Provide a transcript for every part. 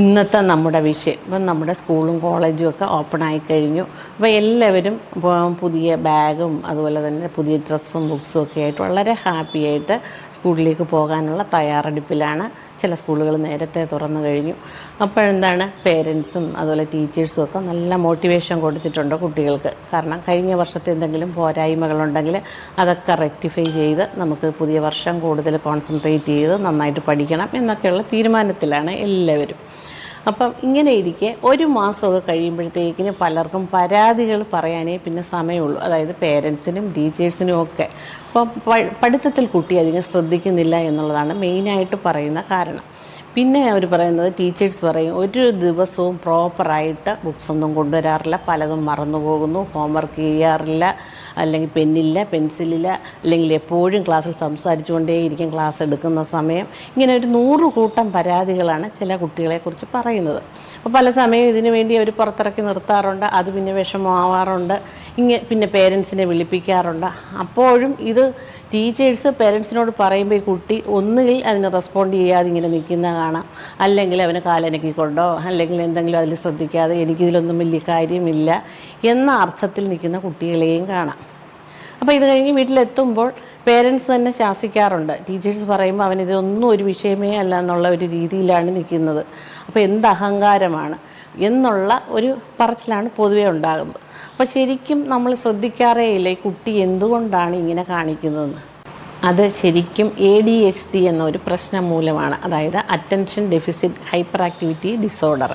ഇന്നത്തെ നമ്മുടെ വിഷയം. ഇപ്പം നമ്മുടെ സ്കൂളും കോളേജും ഒക്കെ ഓപ്പൺ ആയി കഴിഞ്ഞു. അപ്പോൾ എല്ലാവരും പുതിയ ബാഗും അതുപോലെ തന്നെ പുതിയ ഡ്രസ്സും ബുക്സും ഒക്കെ ആയിട്ട് വളരെ ഹാപ്പിയായിട്ട് സ്കൂളിലേക്ക് പോകാനുള്ള തയ്യാറെടുപ്പിലാണ് ചില സ്കൂളുകൾ നേരത്തെ തുറന്നു കഴിഞ്ഞു. അപ്പോഴെന്താണ്? പേരൻസും അതുപോലെ ടീച്ചേഴ്സും ഒക്കെ നല്ല മോട്ടിവേഷൻ കൊടുത്തിട്ടുണ്ട് കുട്ടികൾക്ക്. കാരണം കഴിഞ്ഞ വർഷത്തെ എന്തെങ്കിലും പോരായ്മകളുണ്ടെങ്കിൽ അതൊക്കെ റെക്ടിഫൈ ചെയ്ത് നമുക്ക് പുതിയ വർഷം കൂടുതൽ കോൺസെൻട്രേറ്റ് ചെയ്ത് നന്നായിട്ട് പഠിക്കണം എന്നൊക്കെയുള്ള തീരുമാനത്തിലാണ് എല്ലാവരും. അപ്പം ഇങ്ങനെ ഇരിക്കെ ഒരു മാസമൊക്കെ കഴിയുമ്പോഴത്തേക്കിന് പലർക്കും പരാതികൾ പറയാനേ പിന്നെ സമയമുള്ളൂ. അതായത് പേരൻസിനും ടീച്ചേഴ്സിനും ഒക്കെ. അപ്പം പഠിത്തത്തിൽ കുട്ടി അധികം ശ്രദ്ധിക്കുന്നില്ല എന്നുള്ളതാണ് മെയിനായിട്ട് പറയുന്ന കാരണം. പിന്നെ അവർ പറയുന്നത് ടീച്ചേഴ്സ് പറയും ഒരു ദിവസവും പ്രോപ്പറായിട്ട് ബുക്സ് ഒന്നും കൊണ്ടുവരാറില്ല. പലതും മറന്നു പോകുന്നു. ഹോംവർക്ക് ചെയ്യാറില്ല. അല്ലെങ്കിൽ പെന്നില്ല പെൻസിലില്ല അല്ലെങ്കിൽ എപ്പോഴും ക്ലാസ്സിൽ സംസാരിച്ചുകൊണ്ടേയിരിക്കും ക്ലാസ് എടുക്കുന്ന സമയം. ഇങ്ങനെ ഒരു നൂറ് കൂട്ടം പരാതികളാണ് ചില കുട്ടികളെക്കുറിച്ച് പറയുന്നത്. അപ്പോൾ പല സമയം ഇതിനു വേണ്ടി അവർ പുറത്തിറക്കി നിർത്താറുണ്ട്. അത് പിന്നെ വിഷമമാവാറുണ്ട്. ഇങ്ങനെ പിന്നെ പേരൻസിനെ വിളിപ്പിക്കാറുണ്ട്. അപ്പോഴും ഇത് ടീച്ചേഴ്സ് പേരൻസിനോട് പറയുമ്പോൾ ഈ കുട്ടി ഒന്നുകിൽ അതിന് റെസ്പോണ്ട് ചെയ്യാതെ ഇങ്ങനെ നിൽക്കുന്ന കാണാം. അല്ലെങ്കിൽ അവന് കാലനക്കിക്കൊണ്ടോ അല്ലെങ്കിൽ എന്തെങ്കിലും അതിൽ ശ്രദ്ധിക്കാതെ എനിക്കിതിലൊന്നും വലിയ കാര്യമില്ല എന്ന അർത്ഥത്തിൽ നിൽക്കുന്ന കുട്ടികളെയും കാണാം. അപ്പോൾ ഇത് കഴിഞ്ഞ് വീട്ടിലെത്തുമ്പോൾ പേരൻസ് തന്നെ ശാസിക്കാറുണ്ട്. ടീച്ചേഴ്സ് പറയുമ്പോൾ അവൻ ഇതൊന്നും ഒരു വിഷയമേ അല്ല എന്നുള്ള ഒരു രീതിയിലാണ് നിൽക്കുന്നത്. അപ്പോൾ എന്ത് അഹങ്കാരമാണ്? എന്നുള്ള ഒരു പറച്ചിലാണ് പൊതുവേ ഉണ്ടാകുന്നത്. അപ്പോൾ ശരിക്കും നമ്മൾ ശ്രദ്ധിക്കാറേ ഇല്ല ഈ കുട്ടി എന്തുകൊണ്ടാണ് ഇങ്ങനെ കാണിക്കുന്നതെന്ന്. അത് ശരിക്കും എ ഡി എച്ച് ഡി എന്നൊരു പ്രശ്നം മൂലമാണ്. അതായത് attention deficit hyperactivity disorder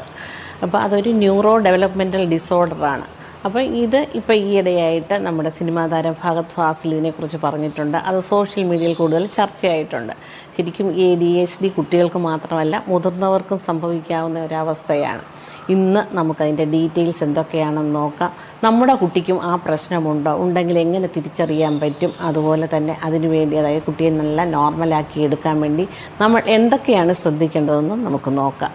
അപ്പോൾ അതൊരു ന്യൂറോ ഡെവലപ്മെന്റൽ ഡിസോർഡറാണ് അപ്പോൾ ഇത് ഇപ്പോൾ ഈയിടെയായിട്ട് നമ്മുടെ സിനിമാ താരം ഭഗത് ഫാസിൽ ഇതിനെക്കുറിച്ച് പറഞ്ഞിട്ടുണ്ട്. അത് സോഷ്യൽ മീഡിയയിൽ കൂടുതൽ ചർച്ചയായിട്ടുണ്ട്. ശരിക്കും എ ഡി എച്ച് ഡി കുട്ടികൾക്ക് മാത്രമല്ല മുതിർന്നവർക്കും സംഭവിക്കാവുന്ന ഒരവസ്ഥയാണ്. ഇന്ന് നമുക്കതിന്റെ ഡീറ്റെയിൽസ് എന്തൊക്കെയാണെന്ന് നോക്കാം. നമ്മുടെ കുട്ടിക്കും ആ പ്രശ്നമുണ്ടോ? ഉണ്ടെങ്കിൽ എങ്ങനെ തിരിച്ചറിയാൻ പറ്റും? അതുപോലെ തന്നെ അതിനുവേണ്ടി അതായത് കുട്ടിയെ നല്ല നോർമലാക്കി എടുക്കാൻ വേണ്ടി നമ്മൾ എന്തൊക്കെയാണ് ശ്രദ്ധിക്കേണ്ടതെന്നും നമുക്ക് നോക്കാം.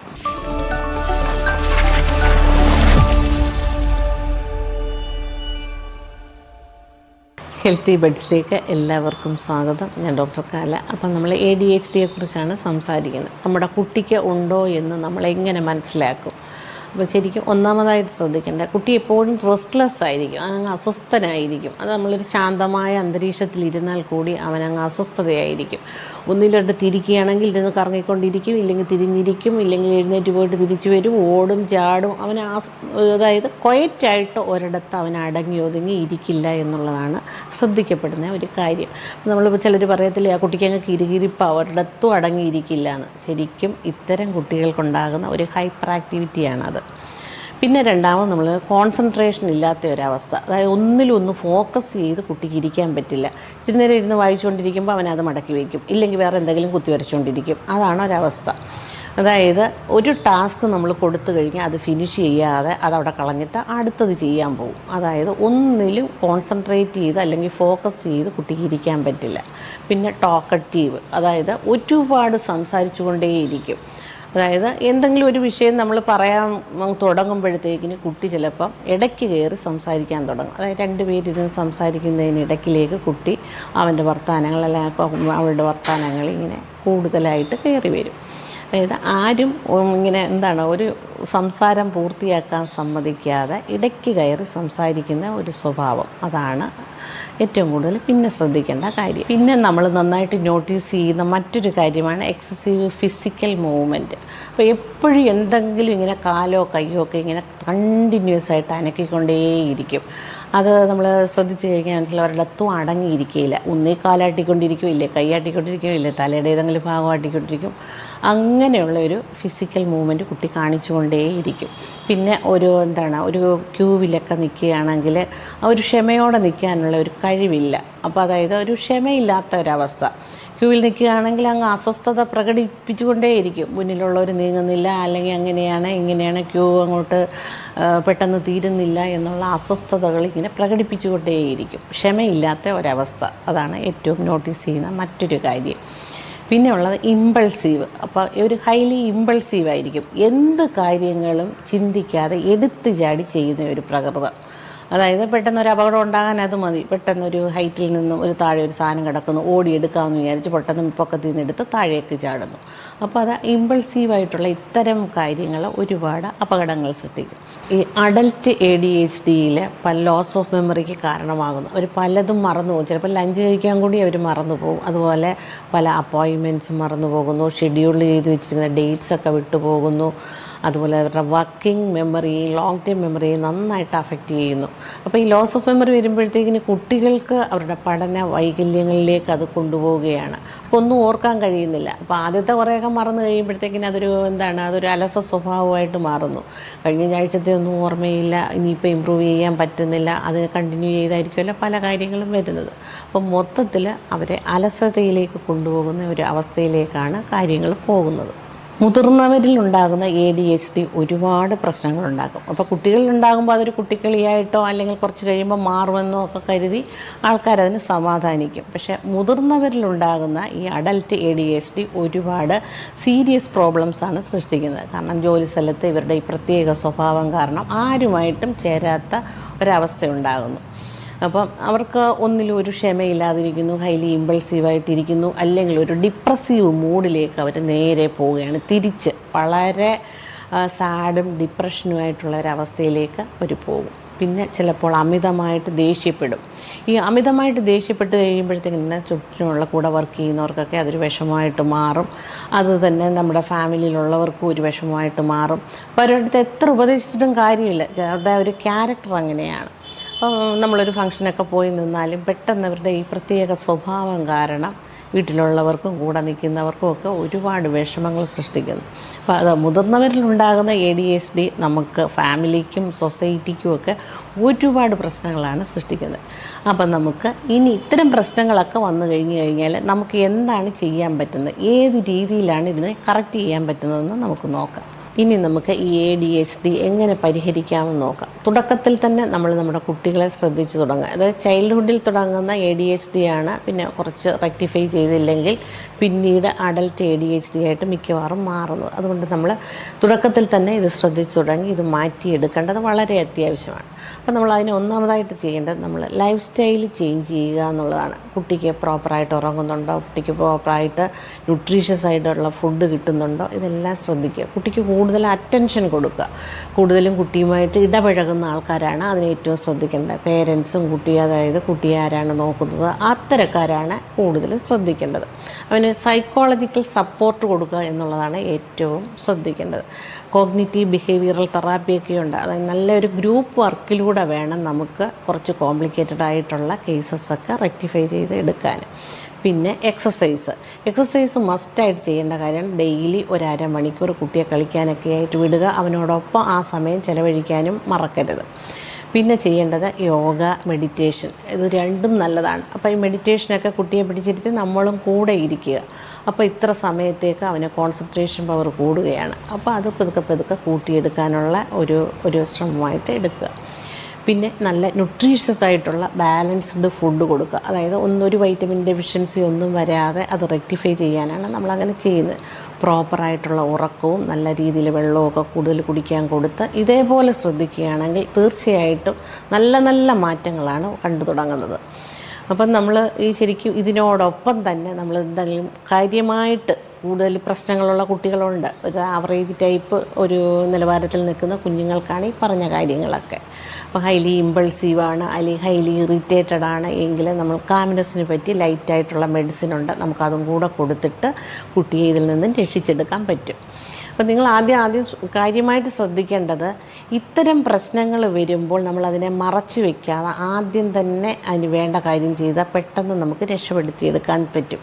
ഹെൽത്തി ബഡ്സിലേക്ക് എല്ലാവർക്കും സ്വാഗതം. ഞാൻ ഡോക്ടർ കാല. അപ്പം നമ്മൾ എ ഡി എച്ച് ഡിയെ കുറിച്ചാണ് സംസാരിക്കുന്നത്. നമ്മുടെ കുട്ടിക്ക് ഉണ്ടോ എന്ന് നമ്മൾ എങ്ങനെ മനസ്സിലാക്കും? അപ്പോൾ ശരിക്കും ഒന്നാമതായിട്ട് ശ്രദ്ധിക്കേണ്ട കുട്ടി എപ്പോഴും റെസ്റ്റ്ലെസ് ആയിരിക്കും അങ്ങ് അസ്വസ്ഥനായിരിക്കും. അത് നമ്മളൊരു ശാന്തമായ അന്തരീക്ഷത്തിൽ ഇരുന്നാൽ കൂടി അവനങ്ങ് അസ്വസ്ഥതയായിരിക്കും. ഒന്നിലോട്ട് തിരിക്കുകയാണെങ്കിൽ ഇരുന്ന് കറങ്ങിക്കൊണ്ടിരിക്കും ഇല്ലെങ്കിൽ തിരിഞ്ഞിരിക്കും ഇല്ലെങ്കിൽ എഴുന്നേറ്റ് പോയിട്ട് തിരിച്ചു വരും ഓടും ചാടും. അവൻ ആ അതായത് ക്വയറ്റായിട്ട് ഒരിടത്ത് അവൻ അടങ്ങി ഒതുങ്ങി ഇരിക്കില്ല എന്നുള്ളതാണ് ശ്രദ്ധിക്കപ്പെടുന്ന ഒരു കാര്യം. നമ്മളിപ്പോൾ ചിലർ പറയത്തില്ലേ ആ കുട്ടിക്ക് അങ്ങ് കിരികിരിപ്പ ഒരിടത്തും അടങ്ങിയിരിക്കില്ല എന്ന്. ശരിക്കും ഇത്തരം കുട്ടികൾക്കുണ്ടാകുന്ന ഒരു ഹൈപ്പർ ആക്ടിവിറ്റിയാണത് പിന്നെ രണ്ടാമത് നമ്മൾ കോൺസെൻട്രേഷൻ ഇല്ലാത്ത ഒരവസ്ഥ. അതായത് ഒന്നിലൊന്ന് ഒന്ന് ഫോക്കസ് ചെയ്ത് കുട്ടിക്ക് ഇരിക്കാൻ പറ്റില്ല. ഇത്തിരി നേരം ഇരുന്ന് വായിച്ചുകൊണ്ടിരിക്കുമ്പോൾ അവനത് മടക്കി വയ്ക്കും ഇല്ലെങ്കിൽ വേറെ എന്തെങ്കിലും കുത്തി വരച്ചുകൊണ്ടിരിക്കും. അതാണ് ഒരവസ്ഥ. അതായത് ഒരു ടാസ്ക് നമ്മൾ കൊടുത്തു കഴിഞ്ഞാൽ അത് ഫിനിഷ് ചെയ്യാതെ അതവിടെ കളഞ്ഞിട്ട് അടുത്തത് ചെയ്യാൻ പോകും അതായത് ഒന്നിലും കോൺസെൻട്രേറ്റ് ചെയ്ത് അല്ലെങ്കിൽ ഫോക്കസ് ചെയ്ത് കുട്ടിക്ക് ഇരിക്കാൻ പറ്റില്ല. പിന്നെ ടോക്കറ്റീവ് അതായത് ഒരുപാട് സംസാരിച്ചു കൊണ്ടേയിരിക്കും അതായത് എന്തെങ്കിലും ഒരു വിഷയം നമ്മൾ പറയാൻ തുടങ്ങുമ്പോഴത്തേക്കിന് കുട്ടി ചിലപ്പം ഇടയ്ക്ക് കയറി സംസാരിക്കാൻ തുടങ്ങും. അതായത് രണ്ട് പേരിരുന്ന് സംസാരിക്കുന്നതിന് ഇടയ്ക്കിലേക്ക് കുട്ടി അവന്റെ വർത്തമാനങ്ങൾ അല്ലെങ്കിൽ അവളുടെ വർത്തമാനങ്ങൾ ഇങ്ങനെ കൂടുതലായിട്ട് കയറി വരും. അതായത് ആരും ഇങ്ങനെ എന്താണ് ഒരു സംസാരം പൂർത്തിയാക്കാൻ സമ്മതിക്കാതെ ഇടയ്ക്ക് കയറി സംസാരിക്കുന്ന ഒരു സ്വഭാവം. അതാണ് ഏറ്റവും കൂടുതൽ പിന്നെ ശ്രദ്ധിക്കേണ്ട കാര്യം. പിന്നെ നമ്മൾ നന്നായിട്ട് നോട്ടീസ് ചെയ്യുന്ന മറ്റൊരു കാര്യമാണ് എക്സസീവ് ഫിസിക്കൽ മൂവ്മെന്റ്. അപ്പോൾ എപ്പോഴും എന്തെങ്കിലും ഇങ്ങനെ കാലോ കയ്യോ ഒക്കെ ഇങ്ങനെ കണ്ടിന്യൂസ് ആയിട്ട് അനക്കിക്കൊണ്ടേയിരിക്കും. അത് നമ്മൾ ശ്രദ്ധിച്ച് കഴിഞ്ഞാൽ മനസ്സിലാവും. ഒരിടത്തും അടങ്ങിയിരിക്കുകയില്ല ഒന്നേ കാലാട്ടിക്കൊണ്ടിരിക്കും ഇല്ലേ കൈയാട്ടിക്കൊണ്ടിരിക്കും ഇല്ലേ തലയുടെ ഏതെങ്കിലും ഭാഗം ആട്ടിക്കൊണ്ടിരിക്കും അങ്ങനെയുള്ള ഒരു ഫിസിക്കൽ മൂവ്മെന്റ് കുട്ടി കാണിച്ചുകൊണ്ടേയിരിക്കും. പിന്നെ ഒരു എന്താണ് ഒരു ക്യൂവിലൊക്കെ നിൽക്കുകയാണെങ്കിൽ ഒരു ക്ഷമയോടെ നിൽക്കാനുള്ള ഒരു കഴിവില്ല. അപ്പോൾ അതായത് ഒരു ക്ഷമയില്ലാത്ത ഒരവസ്ഥ. ക്യൂവിൽ നിൽക്കുകയാണെങ്കിൽ അങ്ങ് അസ്വസ്ഥത പ്രകടിപ്പിച്ചുകൊണ്ടേയിരിക്കും. മുന്നിലുള്ളവർ നീങ്ങുന്നില്ല അല്ലെങ്കിൽ അങ്ങനെയാണ് ഇങ്ങനെയാണ് ക്യൂ അങ്ങോട്ട് പെട്ടെന്ന് തീരുന്നില്ല എന്നുള്ള അസ്വസ്ഥതകൾ ഇങ്ങനെ പ്രകടിപ്പിച്ചുകൊണ്ടേയിരിക്കും. ക്ഷമയില്ലാത്ത ഒരവസ്ഥ. അതാണ് ഏറ്റവും നോട്ടീസ് ചെയ്യുന്ന മറ്റൊരു കാര്യം. പിന്നെ ഉള്ളത് ഇമ്പൾസീവ് അപ്പോൾ ഒരു ഹൈലി ഇമ്പൾസീവ് ആയിരിക്കും. എന്ത് കാര്യങ്ങളും ചിന്തിക്കാതെ എടുത്തു ചാടി ചെയ്യുന്ന ഒരു പ്രകൃതം. അതായത് പെട്ടെന്ന് ഒരു അപകടം ഉണ്ടാകാൻ അത് മതി. പെട്ടെന്ന് ഒരു ഹൈറ്റിൽ നിന്നും ഒരു താഴെ ഒരു സാധനം കിടക്കുന്നു ഓടിയെടുക്കാമെന്ന് വിചാരിച്ച് പെട്ടെന്ന് പൊക്കത്തിൽ നിന്ന് എടുത്ത് താഴേക്ക് ചാടുന്നു. അപ്പോൾ അത് ഇമ്പൾസീവായിട്ടുള്ള ഇത്തരം കാര്യങ്ങൾ ഒരുപാട് അപകടങ്ങൾ സൃഷ്ടിക്കും. ഈ അഡൽറ്റ് എ ഡി എച്ച് ഡിയിൽ പല ലോസ് ഓഫ് മെമ്മറിക്ക് കാരണമാകുന്നു. അവർ പലതും മറന്നു പോകും. ചിലപ്പോൾ ലഞ്ച് കഴിക്കാൻ കൂടി അവർ മറന്നു പോകും. അതുപോലെ പല അപ്പോയിൻമെന്റ്സും മറന്നു പോകുന്നു ഷെഡ്യൂൾ ചെയ്ത് വെച്ചിരിക്കുന്ന ഡേറ്റ്സ് ഒക്കെ വിട്ടുപോകുന്നു അതുപോലെ അവരുടെ working memory long time memory നന്നായിട്ട് അഫക്റ്റ് ചെയ്യുന്നു. അപ്പോൾ ഈ ലോസ് ഓഫ് മെമ്മറി വരുമ്പോഴത്തേക്കിന് കുട്ടികൾക്ക് അവരുടെ പഠന വൈകല്യങ്ങളിലേക്ക് അത് കൊണ്ടുപോവുകയാണ്. അപ്പോൾ ഒന്നും ഓർക്കാൻ കഴിയുന്നില്ല. അപ്പോൾ ആദ്യത്തെ കുറേയൊക്കെ മറന്നു കഴിയുമ്പോഴത്തേക്കിന് അതൊരു എന്താണ് അതൊരു അലസ സ്വഭാവമായിട്ട് മാറുന്നു. കഴിഞ്ഞ ആഴ്ചത്തെ ഒന്നും ഓർമ്മയില്ല. ഇനിയിപ്പോൾ ഇമ്പ്രൂവ് ചെയ്യാൻ പറ്റുന്നില്ല. അത് കണ്ടിന്യൂ ചെയ്തായിരിക്കുമല്ലോ പല കാര്യങ്ങളും വരുന്നത്. അപ്പോൾ മൊത്തത്തിൽ അവരെ അലസതയിലേക്ക് കൊണ്ടുപോകുന്ന ഒരു അവസ്ഥയിലേക്കാണ് കാര്യങ്ങൾ പോകുന്നത്. മുതിർന്നവരിൽ ഉണ്ടാകുന്ന എ ഡി എച്ച് ഡി ഒരുപാട് പ്രശ്നങ്ങളുണ്ടാക്കും അപ്പോൾ കുട്ടികളിൽ ഉണ്ടാകുമ്പോൾ അതൊരു കുട്ടിക്കളിയായിട്ടോ അല്ലെങ്കിൽ കുറച്ച് കഴിയുമ്പോൾ മാറുമെന്നോ ഒക്കെ കരുതി ആൾക്കാരതിന് സമാധാനിക്കും. പക്ഷേ മുതിർന്നവരിലുണ്ടാകുന്ന ഈ adult A D H D ഒരുപാട് സീരിയസ് പ്രോബ്ലംസാണ് സൃഷ്ടിക്കുന്നത്. കാരണം ജോലി സ്ഥലത്ത് ഇവരുടെ ഈ പ്രത്യേക സ്വഭാവം കാരണം ആരുമായിട്ടും ചേരാത്ത ഒരവസ്ഥ ഉണ്ടാകുന്നു അപ്പം അവർക്ക് ഒന്നിലും ഒരു ക്ഷമയില്ലാതിരിക്കുന്നു ഹൈലി ഇമ്പൾസീവായിട്ടിരിക്കുന്നു അല്ലെങ്കിൽ ഒരു ഡിപ്രസീവ് മൂഡിലേക്ക് അവർ നേരെ പോവുകയാണ്. തിരിച്ച് വളരെ സാഡും ഡിപ്രഷനുമായിട്ടുള്ള ഒരവസ്ഥയിലേക്ക് അവർ പോകും. പിന്നെ ചിലപ്പോൾ അമിതമായിട്ട് ദേഷ്യപ്പെടും. ഈ അമിതമായിട്ട് ദേഷ്യപ്പെട്ട് കഴിയുമ്പോഴത്തേക്കും ചുറ്റുമുള്ള കൂടെ വർക്ക് ചെയ്യുന്നവർക്കൊക്കെ അതൊരു വിഷമമായിട്ട് മാറും. അത് തന്നെ നമ്മുടെ ഫാമിലിയിലുള്ളവർക്കും ഒരു വിഷമമായിട്ട് മാറും. അപ്പോൾ അവരുടെ എത്ര ഉപദേശിച്ചിട്ടും കാര്യമില്ല. അവരുടെ ഒരു ക്യാരക്ടർ അങ്ങനെയാണ്. നമ്മളൊരു ഫംഗ്ഷനൊക്കെ പോയി നിന്നാലും പെട്ടെന്ന് അവരുടെ ഈ പ്രത്യേക സ്വഭാവം കാരണം വീട്ടിലുള്ളവർക്കും കൂടെ നിൽക്കുന്നവർക്കും ഒക്കെ ഒരുപാട് വിഷമങ്ങൾ സൃഷ്ടിക്കുന്നു. അപ്പോൾ അത് മുതിർന്നവരിലുണ്ടാകുന്ന എ ഡി എസ് ഡി നമുക്ക് ഫാമിലിക്കും സൊസൈറ്റിക്കും ഒക്കെ ഒരുപാട് പ്രശ്നങ്ങളാണ് സൃഷ്ടിക്കുന്നത്. അപ്പം നമുക്ക് ഇനി ഇത്തരം പ്രശ്നങ്ങളൊക്കെ വന്നു കഴിഞ്ഞു കഴിഞ്ഞാൽ നമുക്ക് എന്താണ് ചെയ്യാൻ പറ്റുന്നത്? ഏത് രീതിയിലാണ് ഇതിനെ കറക്റ്റ് ചെയ്യാൻ പറ്റുന്നതെന്ന് നമുക്ക് നോക്കാം. ഇനി നമുക്ക് ഈ എ ഡി എച്ച് ഡി എങ്ങനെ പരിഹരിക്കാമെന്ന് നോക്കാം. തുടക്കത്തിൽ തന്നെ നമ്മൾ നമ്മുടെ കുട്ടികളെ ശ്രദ്ധിച്ചു തുടങ്ങുക. അതായത് ചൈൽഡ്ഹുഡിൽ തുടങ്ങുന്ന എ ഡി എച്ച് ഡി ആണ്. പിന്നെ കുറച്ച് റെക്ടിഫൈ ചെയ്തില്ലെങ്കിൽ പിന്നീട് adult A D H D ആയിട്ട് മിക്കവാറും മാറുന്നത്. അതുകൊണ്ട് നമ്മൾ തുടക്കത്തിൽ തന്നെ ഇത് ശ്രദ്ധിച്ചു തുടങ്ങി ഇത് മാറ്റിയെടുക്കേണ്ടത് വളരെ അത്യാവശ്യമാണ്. അപ്പോൾ നമ്മൾ അതിന് ഒന്നാമതായിട്ട് ചെയ്യേണ്ടത് നമ്മൾ ലൈഫ് സ്റ്റൈൽ ചേഞ്ച് ചെയ്യുക എന്നുള്ളതാണ്. കുട്ടിക്ക് പ്രോപ്പറായിട്ട് ഉറങ്ങുന്നുണ്ടോ? കുട്ടിക്ക് പ്രോപ്പറായിട്ട് ന്യൂട്രീഷ്യസ് ആയിട്ടുള്ള ഫുഡ് കിട്ടുന്നുണ്ടോ? ഇതെല്ലാം ശ്രദ്ധിക്കുക. കുട്ടിക്ക് അറ്റൻഷൻ കൊടുക്കുക. കൂടുതലും കുട്ടിയുമായിട്ട് ഇടപഴകുന്ന ആൾക്കാരാണ് അതിന് ഏറ്റവും ശ്രദ്ധിക്കേണ്ടത്. പേരൻസും കുട്ടി അതായത് കുട്ടിയെ ആരാണ് നോക്കുന്നത് അത്തരക്കാരാണ് കൂടുതൽ ശ്രദ്ധിക്കേണ്ടത്. അവന് സൈക്കോളജിക്കൽ സപ്പോർട്ട് കൊടുക്കുക എന്നുള്ളതാണ് ഏറ്റവും ശ്രദ്ധിക്കേണ്ടത്. കോഗ്നിറ്റീവ് ബിഹേവിയറൽ തെറാപ്പിയൊക്കെ ഉണ്ട്. അതായത് നല്ലൊരു ഗ്രൂപ്പ് വർക്കിലൂടെ വേണം നമുക്ക് കുറച്ച് കോംപ്ലിക്കേറ്റഡ് ആയിട്ടുള്ള കേസസ് ഒക്കെ റെക്ടിഫൈ ചെയ്ത് എടുക്കാൻ. പിന്നെ എക്സസൈസ് എക്സസൈസ് മസ്റ്റായിട്ട് ചെയ്യേണ്ട കാര്യം ഡെയിലി ഒരു അരമണിക്കൂർ കുട്ടിയെ കളിക്കാനൊക്കെ ആയിട്ട് വിടുക അവനോടൊപ്പം ആ സമയം ചിലവഴിക്കാനും മറക്കരുത്. പിന്നെ ചെയ്യേണ്ടത് യോഗ മെഡിറ്റേഷൻ ഇത് രണ്ടും നല്ലതാണ്. അപ്പോൾ ഈ മെഡിറ്റേഷനൊക്കെ കുട്ടിയെ പിടിച്ചിരുത്തി നമ്മളും കൂടെ ഇരിക്കുക. അപ്പോൾ ഇത്ര സമയത്തേക്ക് അവന് കോൺസെൻട്രേഷൻ പവർ കൂടുകയാണ്. അപ്പോൾ അത് പതുക്കെ പതുക്കെ കൂട്ടിയെടുക്കാനുള്ള ഒരു ഒരു ശ്രമമായിട്ട് എടുക്കുക. പിന്നെ നല്ല ന്യൂട്രീഷ്യസ് ആയിട്ടുള്ള ബാലൻസ്ഡ് ഫുഡ് കൊടുക്കുക. അതായത് ഒന്നൊരു വൈറ്റമിൻ ഡെഫിഷ്യൻസി ഒന്നും വരാതെ അത് റെക്ടിഫൈ ചെയ്യാനാണ് നമ്മളങ്ങനെ ചെയ്യുന്നത്. പ്രോപ്പറായിട്ടുള്ള ഉറക്കവും നല്ല രീതിയിൽ വെള്ളമൊക്കെ കൂടുതൽ കുടിക്കാൻ കൊടുത്ത് ഇതേപോലെ ശ്രദ്ധിക്കുകയാണെങ്കിൽ തീർച്ചയായിട്ടും നല്ല നല്ല മാറ്റങ്ങളാണ് കണ്ടു തുടങ്ങുന്നത്. അപ്പം നമ്മൾ ഈ ശരിക്കും ഇതിനോടൊപ്പം തന്നെ നമ്മൾ എന്തെങ്കിലും കാര്യമായിട്ട് കൂടുതൽ പ്രശ്നങ്ങളുള്ള കുട്ടികളുണ്ട്. ഒരു ആവറേജ് ടൈപ്പ് ഒരു നിലവാരത്തിൽ നിൽക്കുന്ന കുഞ്ഞുങ്ങൾക്കാണ് ഈ പറഞ്ഞ കാര്യങ്ങളൊക്കെ. അപ്പോൾ ഹൈലി ഇമ്പൾസീവാണ് അല്ലെങ്കിൽ ഹൈലി ഇറിറ്റേറ്റഡ് ആണ് എങ്കിൽ നമ്മൾ കാമിനസിന് പറ്റി ലൈറ്റായിട്ടുള്ള മെഡിസിൻ ഉണ്ട്. നമുക്കതും കൂടെ കൊടുത്തിട്ട് കുട്ടിയെ ഇതിൽ നിന്നും രക്ഷിച്ചെടുക്കാൻ പറ്റും. അപ്പം നിങ്ങൾ ആദ്യം ആദ്യം കാര്യമായിട്ട് ശ്രദ്ധിക്കേണ്ടത് ഇത്തരം പ്രശ്നങ്ങൾ വരുമ്പോൾ നമ്മൾ അതിനെ മറച്ചു വെക്കാതെ ആദ്യം തന്നെ അതിന് വേണ്ട കാര്യം ചെയ്താൽ പെട്ടെന്ന് നമുക്ക് രക്ഷപ്പെടുത്തിയെടുക്കാൻ പറ്റും.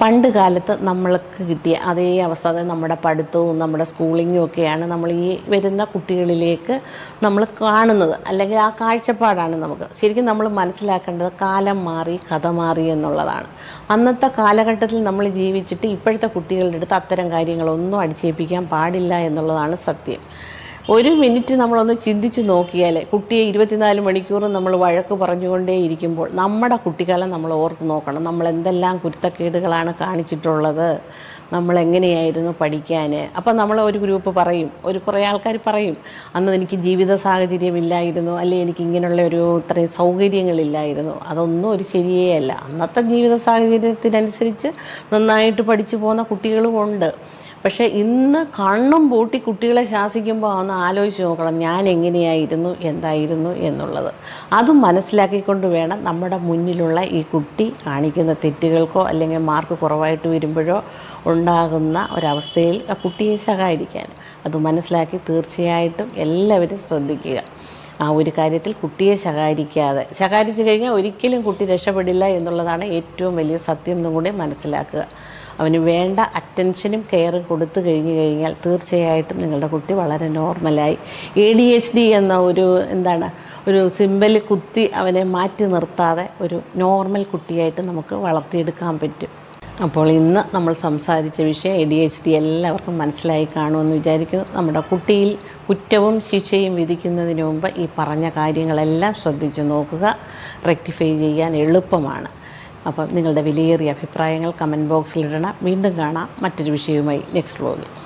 പണ്ട് കാലത്ത് നമ്മൾക്ക് കിട്ടിയ അതേ അവസ്ഥ നമ്മുടെ പഠിത്തവും നമ്മുടെ സ്കൂളിങ്ങും ഒക്കെയാണ് നമ്മൾ ഈ വരുന്ന കുട്ടികളിലേക്ക് നമ്മൾ കാണുന്നത്. അല്ലെങ്കിൽ ആ കാഴ്ചപ്പാടാണ് നമുക്ക്. ശരിക്കും നമ്മൾ മനസ്സിലാക്കേണ്ടത് കാലം മാറി കഥ മാറി എന്നുള്ളതാണ്. അന്നത്തെ കാലഘട്ടത്തിൽ നമ്മൾ ജീവിച്ചിട്ട് ഇപ്പോഴത്തെ കുട്ടികളുടെ അടുത്ത് അത്തരം കാര്യങ്ങളൊന്നും അടിച്ചേൽപ്പിക്കാൻ പാടില്ല എന്നുള്ളതാണ് സത്യം. ഒരു മിനിറ്റ് നമ്മളൊന്ന് ചിന്തിച്ച് നോക്കിയാൽ കുട്ടിയെ ഇരുപത്തിനാല് മണിക്കൂറും നമ്മൾ വഴക്ക് പറഞ്ഞുകൊണ്ടേ ഇരിക്കുമ്പോൾ നമ്മുടെ കുട്ടിക്കാലം നമ്മൾ ഓർത്ത് നോക്കണം. നമ്മൾ എന്തെല്ലാം കുരുത്തക്കേടുകളാണ് കാണിച്ചിട്ടുള്ളത്. നമ്മൾ എങ്ങനെയായിരുന്നു പഠിക്കാൻ അപ്പം നമ്മൾ ഒരു ഗ്രൂപ്പ് പറയും. ഒരു കുറേ ആൾക്കാർ പറയും അന്ന് എനിക്ക് ജീവിത സാഹചര്യമില്ലായിരുന്നു അല്ലെങ്കിൽ എനിക്ക് ഇങ്ങനെയുള്ള ഒരു ഇത്രയും സൗകര്യങ്ങളില്ലായിരുന്നു അതൊന്നും ഒരു ശരിയേ അല്ല. അന്നത്തെ ജീവിത സാഹചര്യത്തിനനുസരിച്ച് നന്നായിട്ട് പഠിച്ചു പോകുന്ന കുട്ടികളും ഉണ്ട്. പക്ഷേ ഇന്ന് കണ്ണും പൂട്ടി കുട്ടികളെ ശാസിക്കുമ്പോൾ ഒന്ന് ആലോചിച്ച് നോക്കണം ഞാൻ എങ്ങനെയായിരുന്നു എന്തായിരുന്നു എന്നുള്ളത്. അത് മനസ്സിലാക്കിക്കൊണ്ട് വേണം നമ്മുടെ മുന്നിലുള്ള ഈ കുട്ടി കാണിക്കുന്ന തെറ്റുകൾക്കോ അല്ലെങ്കിൽ മാർക്ക് കുറവായിട്ട് വരുമ്പോഴോ ഉണ്ടാകുന്ന ഒരവസ്ഥയിൽ ആ കുട്ടിയെ സഹായിക്കാൻ അത് മനസ്സിലാക്കി തീർച്ചയായിട്ടും എല്ലാവരും ശ്രദ്ധിക്കുക. ആ ഒരു കാര്യത്തിൽ കുട്ടിയെ ശകാരിക്കാതെ. ശകാരിച്ചു കഴിഞ്ഞാൽ ഒരിക്കലും കുട്ടി രക്ഷപ്പെടില്ല എന്നുള്ളതാണ് ഏറ്റവും വലിയ സത്യം എന്നും കൂടി മനസ്സിലാക്കുക. അവന് വേണ്ട അറ്റൻഷനും കെയറും കൊടുത്തു കഴിഞ്ഞു കഴിഞ്ഞാൽ തീർച്ചയായിട്ടും നിങ്ങളുടെ കുട്ടി വളരെ നോർമലായി എ ഡി എച്ച് ഡി എന്ന ഒരു എന്താണ് ഒരു സിമ്പൽ കുത്തി അവനെ മാറ്റി നിർത്താതെ ഒരു നോർമൽ കുട്ടിയായിട്ട് നമുക്ക് വളർത്തിയെടുക്കാൻ പറ്റും. അപ്പോൾ ഇന്ന് നമ്മൾ സംസാരിച്ച വിഷയം എ ഡി എച്ച് ഡി എല്ലാവർക്കും മനസ്സിലായി കാണുമെന്ന് വിചാരിക്കുന്നു. നമ്മുടെ കുട്ടിയിൽ കുറ്റവും ശിക്ഷയും വിധിക്കുന്നതിന് മുമ്പ് ഈ പറഞ്ഞ കാര്യങ്ങളെല്ലാം ശ്രദ്ധിച്ചു നോക്കുക. റെക്ടിഫൈ ചെയ്യാൻ എളുപ്പമാണ്. അപ്പം നിങ്ങളുടെ വിലയേറിയ അഭിപ്രായങ്ങൾ കമന്റ് ബോക്സിലിടണം വീണ്ടും കാണാം. മറ്റൊരു വിഷയവുമായി നെക്സ്റ്റ് വ്ലോഗിൽ